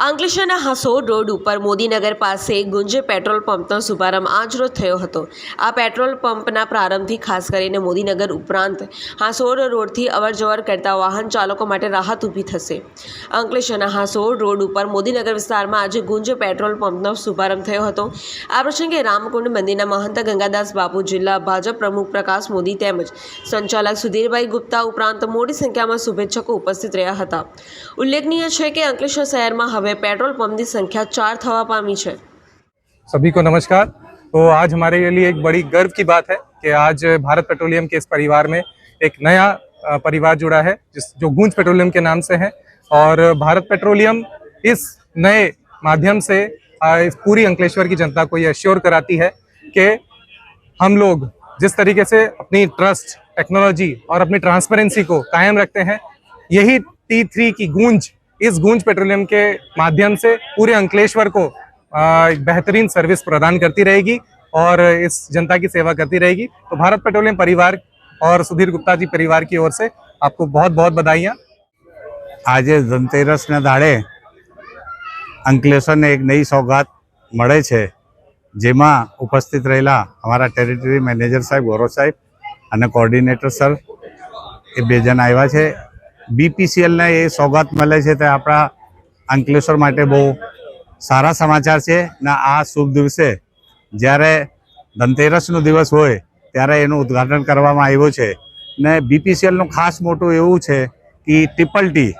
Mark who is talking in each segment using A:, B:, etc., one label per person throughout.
A: અંકલેશ્વરના હાસોડ રોડ ઉપર મોદીનગર પાસે ગુંજે પેટ્રોલ પંપનો શુભારંભ આજરોજ થયો હતો. આ પેટ્રોલ પંપના પ્રારંભથી ખાસ કરીને મોદીનગર ઉપરાંત હાસોડ રોડથી અવરજવર કરતા વાહન ચાલકો માટે રાહત ઊભી થશે. અંકલેશ્વરના હાસોડ રોડ ઉપર મોદીનગર વિસ્તારમાં આજે ગુંજ પેટ્રોલ પંપનો શુભારંભ થયો હતો. આ પ્રસંગે રામકુંડ મંદિરના મહંત ગંગાદાસ બાપુ, જિલ્લા ભાજપ પ્રમુખ પ્રકાશ મોદી તેમજ સંચાલક સુધીરભાઈ ગુપ્તા ઉપરાંત મોટી સંખ્યામાં શુભેચ્છકો ઉપસ્થિત રહ્યા હતા. ઉલ્લેખનીય છે કે અંકલેશ્વર શહેરમાં હવે પેટ્રોલ પંપની સંખ્યા ચાર થવા પામી છે
B: सभी को नमस्कार तो आज हमारे लिए एक बड़ी गर्व की बात है कि आज भारत पेट्रोलियम के इस परिवार में एक नया अ, परिवार जुड़ा है जिस जो गूंज पेट्रोलियम के नाम से है और भारत पेट्रोलियम इस नए माध्यम से अ, इस पूरी अंकलेश्वर की जनता को ये अश्योर कराती है कि हम लोग जिस तरीके से अपनी ट्रस्ट टेक्नोलॉजी और अपनी ट्रांसपेरेंसी को कायम रखते हैं यही टी थ्री की गूंज इस गूंज पेट्रोलियम के माध्यम से पूरे अंकलेश्वर को अ, एक बेहतरीन सर्विस प्रदान करती रहेगी और इस जनता की सेवा करती रहेगी तो भारत पेट्रोलियम परिवार और सुधीर गुप्ता जी परिवार की ओर से आपको बहुत बहुत बधाइयाँ
C: આજે ધનતેરસના દાડે અંકલેશ્વરને એક નવી સોગાત મળે છે જેમાં ઉપસ્થિત રહેલા અમારા ટેરિટરી મેનેજર સાહેબ ગૌરવ સાહેબ અને કોર્ડિનેટર સર એ બે જણ આવ્યા છે બીપીસીએલને એ સોગાત મળે છે તે આપણા અંકલેશ્વર માટે બહુ સારા સમાચાર છે. ને આ શુભ દિવસે જ્યારે ધનતેરસનો દિવસ હોય ત્યારે એનું ઉદ્ઘાટન કરવામાં આવ્યું છે. ને બીપીસીએલનું ખાસ મોટું એવું છે કે triple T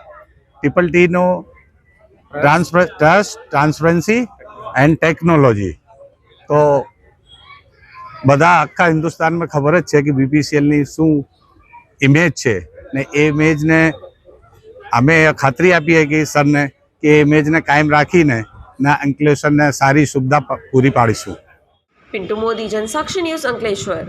C: triple ટીનો transfer trust transparency and technology. તો બધા આખા હિન્દુસ્તાનમાં ખબર જ છે કે બીપીસીએલની શું ઇમેજ છે. ને એ ઇમેજને અમે ખાતરી આપીએ કે સરને કે એ ઇમેજને કાયમ રાખીને ના અંકલેશ્વરને સારી સુવિધા પૂરી પાડીશું.
A: પિન્ટુ મોદી, જનસાક્ષી ન્યૂઝ અંકલેશ્વર.